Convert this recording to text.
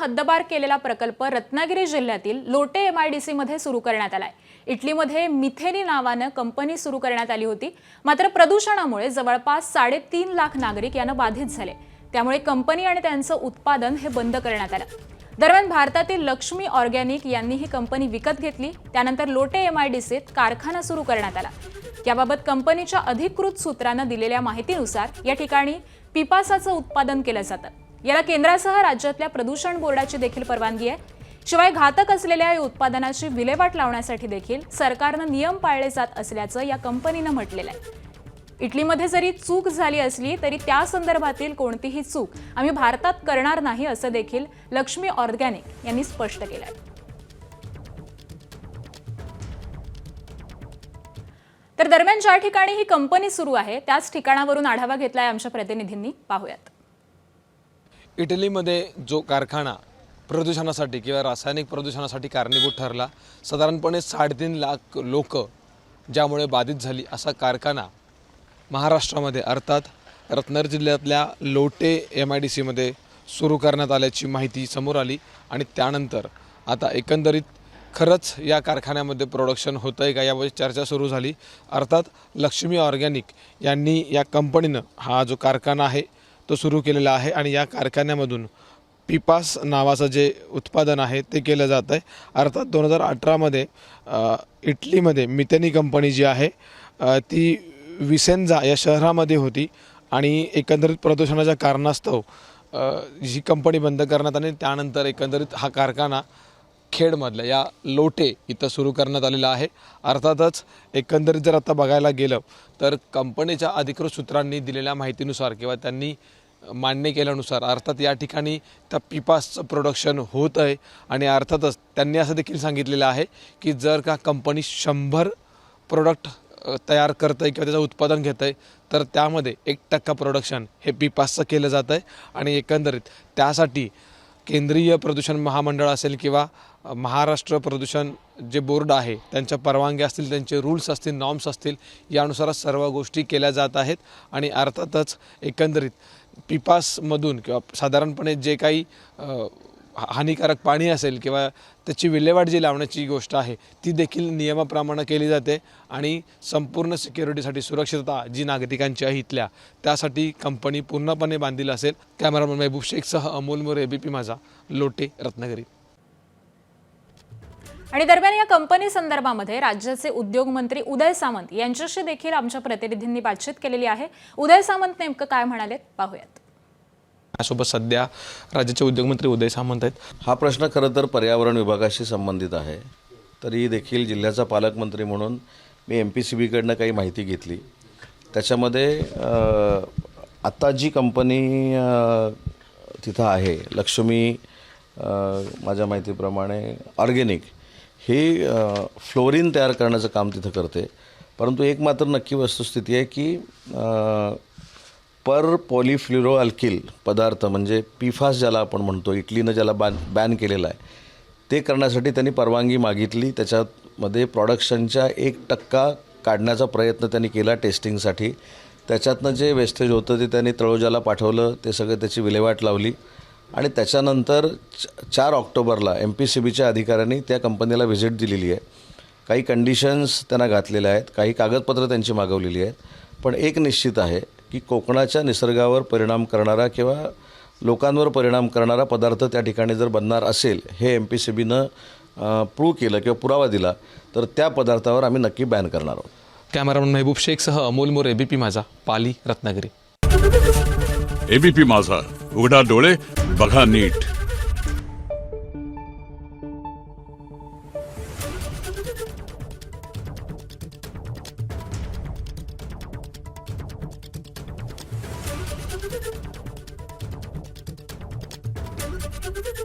हद्दबार केलेला प्रकल्प रत्नागिरी जिल्ह्यातील लोटे एम आय डी सीमध्ये सुरू करण्यात आलाय. इटलीमध्ये मिथेनी नावानं कंपनी सुरू करण्यात आली होती. मात्र प्रदूषणामुळे जवळपास साडेतीन लाख नागरिक यानं बाधित झाले. त्यामुळे कंपनी आणि त्यांचं उत्पादन हे बंद करण्यात आलं. दरम्यान भारतातील लक्ष्मी ऑर्गॅनिक यांनी ही कंपनी विकत घेतली. त्यानंतर लोटे एम आय डी सीत कारखाना सुरू करण्यात आला. याबाबत कंपनीच्या अधिकृत सूत्रानं दिलेल्या माहितीनुसार या ठिकाणी पिपासाचं उत्पादन केलं जातं. याला केंद्रासह राज्यातल्या प्रदूषण बोर्डाची देखील परवानगी आहे. शिवाय घातक असलेल्या या उत्पादनाची विल्हेवाट लावण्यासाठी देखील सरकारनं नियम पाळले जात असल्याचं या कंपनीनं म्हटलेलं आहे. इटलीमध्ये जरी चूक झाली असली तरी त्या संदर्भातील कोणतीही चूक आम्ही भारतात करणार नाही असं देखील लक्ष्मी ऑर्गॅनिक यांनी स्पष्ट केलं आहे. तर दरम्यान ज्या ठिकाणी ही कंपनी सुरू आहे त्याच ठिकाणावरून आढावा घेतलाय आमच्या प्रतिनिधींनी. पाहूयात. इटलीमध्ये जो कारखाना प्रदूषणासाठी किंवा रासायनिक प्रदूषणासाठी कारणीभूत ठरला साधारणपणे साडेतीन लाख लोक ज्यामुळे बाधित झाली असा कारखाना महाराष्ट्रामध्ये अर्थात रत्नागिरी जिल्ह्यातल्या लोटे एम आय डी सीमध्ये सुरू करण्यात आल्याची माहिती समोर आली आणि त्यानंतर आता एकंदरीत खरंच या कारखान्यामध्ये प्रोडक्शन होतं आहे का याबाबत चर्चा सुरू झाली. अर्थात लक्ष्मी ऑर्गॅनिक यांनी या कंपनीनं हा जो कारखाना आहे तो सुरू केलेला आहे आणि या कारखान्यामधून पिपास नावाचं जे उत्पादन आहे ते केलं जातं आहे अर्थात दोन हजार अठरामध्ये इटलीमध्ये मितेनी कंपनी जी आहे ती विसेंजा या शहरामध्ये होती आणि एकंदरीत प्रदूषणाच्या कारणास्तव जी कंपनी बंद करण्यात आली त्यानंतर एकंदरीत हा कारखाना खेडमधल्या या लोटे इथं सुरू करण्यात आलेलं आहे. अर्थातच एकंदरीत जर आता बघायला गेलं तर कंपनीच्या अधिकृत सूत्रांनी दिलेल्या माहितीनुसार किंवा त्यांनी मान्य केल्यानुसार अर्थात या ठिकाणी त्या पिपासचं प्रोडक्शन होत आहे. आणि अर्थातच त्यांनी असं देखील सांगितलेलं आहे की जर का कंपनी शंभर प्रोडक्ट तयार करतं आहे किंवा त्याचं उत्पादन घेतं आहे तर त्यामध्ये एक टक्का प्रोडक्शन हे पिपासचं केलं जातं आहे आणि एकंदरीत त्यासाठी केंद्रीय प्रदूषण महामंडळ असेल किंवा महाराष्ट्र प्रदूषण जे बोर्ड आहे त्यांच्या परवानग्या असतील त्यांचे रूल्स असतील नॉर्म्स असतील यानुसारच सर्व गोष्टी केल्या जात आहेत. आणि अर्थातच एकंदरीत पिपासमधून किंवा साधारणपणे जे काही हानिकारक पाणी असेल किंवा त्याची विल्हेवाट जी लावण्याची गोष्ट आहे ती देखील नियमाप्रमाणे केली जाते आणि संपूर्ण सिक्युरिटीसाठी सुरक्षितता जी नागरिकांची आहे इथल्या त्यासाठी कंपनी पूर्णपणे बांधील असेल. कॅमेरामन महबूब शेखसह अमोल मोरे एबीपी माझा लोटे रत्नागिरी. आणि दरम्यान या कंपनी संदर्भामध्ये राज्याचे उद्योग मंत्री उदय सामंत यांच्याशी देखील आमच्या प्रतिनिधींनी बातचीत केलेली आहे. उदय सामंत नेमकं काय म्हणाले पाहूयात. माझ्यासोबत सध्या राज्याचे उद्योगमंत्री उदय सामंत आहेत. हा प्रश्न खरं तर पर्यावरण विभागाशी संबंधित आहे. तरी देखील जिल्ह्याचा पालकमंत्री म्हणून मी एम पी सी बीकडनं काही माहिती घेतली. त्याच्यामध्ये आत्ता जी कंपनी तिथं आहे लक्ष्मी माझ्या माहितीप्रमाणे ऑर्गेनिक ही फ्लोरिन तयार करण्याचं काम तिथं करते. परंतु एक मात्र नक्की वस्तुस्थिती आहे की पर पॉलिफ्ल्युरो अल्किल पदार्थ म्हणजे पिफास ज्याला आपण म्हणतो इटलीनं ज्याला बॅन बॅन केलेलं आहे ते करण्यासाठी त्यांनी परवानगी मागितली. त्याच्यामध्ये प्रॉडक्शनच्या एक टक्का काढण्याचा प्रयत्न त्यांनी केला टेस्टिंगसाठी त्याच्यातनं जे वेस्टेज होतं ते त्यांनी तळोजाला पाठवलं ते सगळं त्याची विल्हेवाट लावली. आणि त्याच्यानंतर च- चार ऑक्टोबरला एम पी सी बीच्या अधिकाऱ्यांनी त्या कंपनीला व्हिजिट दिलेली आहे. काही कंडिशन्स त्यांना घातलेल्या आहेत काही कागदपत्रं त्यांची मागवलेली आहेत. पण एक निश्चित आहे की कोकणाच्या निसर्गावर परिणाम करणारा किंवा लोकांवर परिणाम करणारा पदार्थ त्या ठिकाणी जर बनणार असेल हे एम पी सी बीनं प्रूव्ह केलं किंवा पुरावा दिला तर त्या पदार्थावर आम्ही नक्की बॅन करणार आहोत. कॅमेरामॅन महबूब शेखसह अमोल मोरे एबीपी माझा पाली रत्नागिरी. एबीपी माझा उघडा डोळे बघा नीट. Thank you.